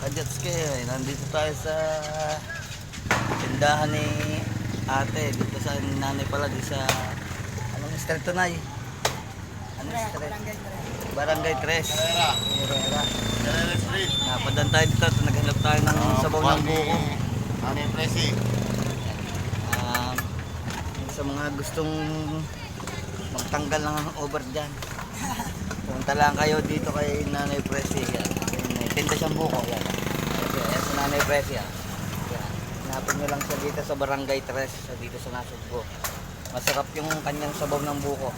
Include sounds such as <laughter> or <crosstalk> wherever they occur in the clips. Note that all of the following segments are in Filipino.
Kajats kayo eh. Nandito tayo sa tindahan ni ate. Dito sa nanay pala. Dito sa anong street to nay? Anong street? Barangay 3. Herrera. Herrera. Herrera Street. Napadan tayo dito. at Naghanap tayo ng sabaw ng buko. Ano yung presi? Um, sa mga gustong magtanggal ng over dyan. <laughs> Punta lang kayo dito kay Nanay Presi. Yan. Yan, eh, Tinda siyang buko. Yan. Yan, yan si Nanay Presi. Yan. Yan. Hanapin nyo lang siya dito sa Barangay 3. Sa dito sa Nasugbo. Masarap yung kanyang sabaw ng buko.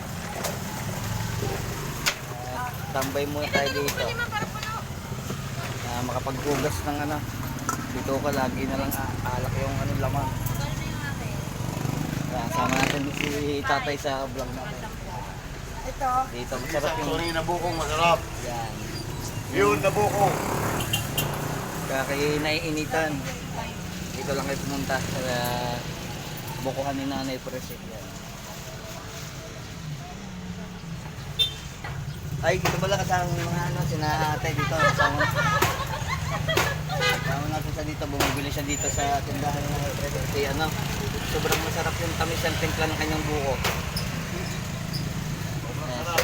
Uh, tambay muna tayo dito. Uh, makapaghugas ng ano. Dito ka lagi na lang alak yung ano laman. Kaya sama natin si tatay sa vlog natin. Ito. Dito masarap yung sorry na bukong masarap. yan. Yun na buko. Kaya kayo naiinitan. Dito lang kayo pumunta sa bukuhan ni Nanay Presik. Ay, dito pala kasama ng mga ano, sina ate dito. Kasama, kasama natin siya dito. Bumibili siya dito sa tindahan Nanay Presik. Ano, sobrang masarap yung tamis ng timpla ng kanyang buko.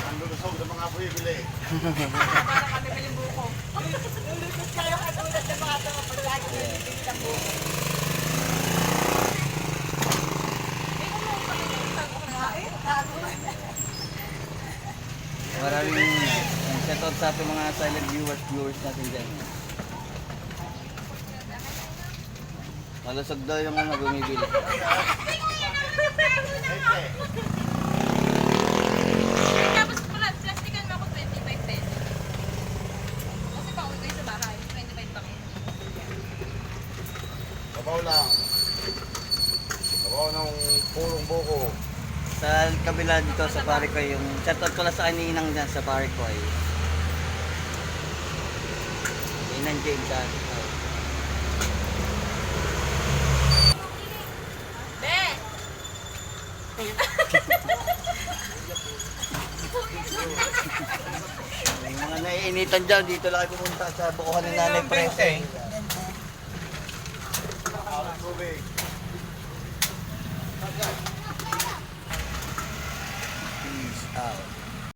Masarap. Ang lusog ng mga bumibili. Maraming uh, shout out sa ating mga silent viewers, viewers natin dyan. Malusog daw yung ano, bumibili. Tapos pala, plastikan mo ako 25 pesos. Kasi pauwi kayo sa bahay, 25 pa kayo. Sabaw lang. Sabaw ng purong buko. Sa kabila dito sa Paricoy, yung shout out pala sa kaninang dyan sa Paricoy. Ninang James ah. Be! Yung mga naiinitan dyan, dito lang kayo pumunta sa bukuhan ni Nanay Prese. Ang tubig. Peace out.